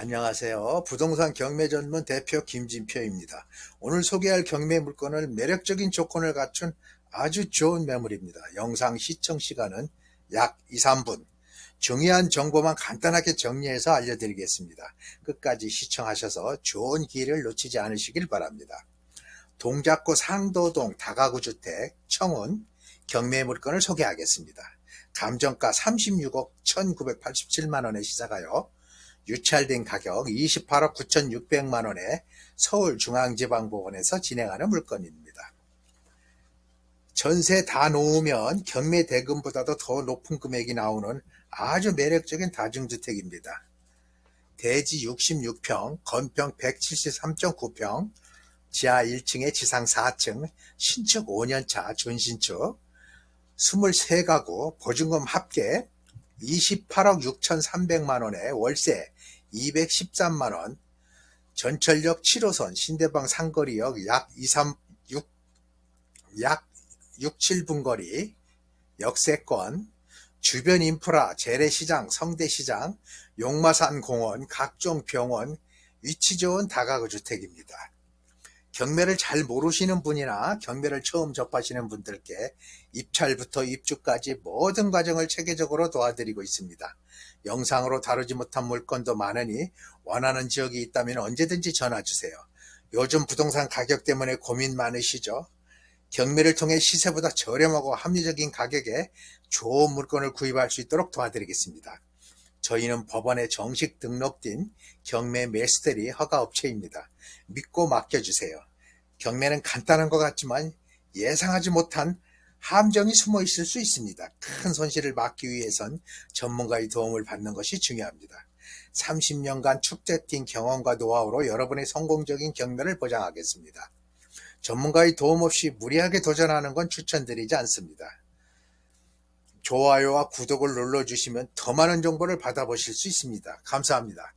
안녕하세요. 부동산 경매 전문 대표 김진표입니다. 오늘 소개할 경매 물건은 매력적인 조건을 갖춘 아주 좋은 매물입니다. 영상 시청 시간은 약 2, 3분. 중요한 정보만 간단하게 정리해서 알려드리겠습니다. 끝까지 시청하셔서 좋은 기회를 놓치지 않으시길 바랍니다. 동작구 상도동 다가구 주택 청운 경매 물건을 소개하겠습니다. 감정가 36억 1987만 원에 시작하여 유찰된 가격 28억 9,600만 원에 서울중앙지방법원에서 진행하는 물건입니다. 전세 다 놓으면 경매 대금보다도 더 높은 금액이 나오는 아주 매력적인 다중주택입니다. 대지 66평, 건평 173.9평, 지하 1층에 지상 4층, 신축 5년차 준신축, 23가구, 보증금 합계 28억 6,300만 원에 월세 213만 원, 전철역 7호선 신대방 상거리역 약 2, 3, 6, 약 6, 7분 거리, 역세권, 주변 인프라, 재래시장, 성대시장, 용마산 공원, 각종 병원, 위치 좋은 다가구 주택입니다. 경매를 잘 모르시는 분이나 경매를 처음 접하시는 분들께 입찰부터 입주까지 모든 과정을 체계적으로 도와드리고 있습니다. 영상으로 다루지 못한 물건도 많으니 원하는 지역이 있다면 언제든지 전화 주세요. 요즘 부동산 가격 때문에 고민 많으시죠? 경매를 통해 시세보다 저렴하고 합리적인 가격에 좋은 물건을 구입할 수 있도록 도와드리겠습니다. 저희는 법원에 정식 등록된 경매 매스터리 허가업체입니다. 믿고 맡겨주세요. 경매는 간단한 것 같지만 예상하지 못한 함정이 숨어 있을 수 있습니다. 큰 손실을 막기 위해선 전문가의 도움을 받는 것이 중요합니다. 30년간 축적된 경험과 노하우로 여러분의 성공적인 경매를 보장하겠습니다. 전문가의 도움 없이 무리하게 도전하는 건 추천드리지 않습니다. 좋아요와 구독을 눌러주시면 더 많은 정보를 받아보실 수 있습니다. 감사합니다.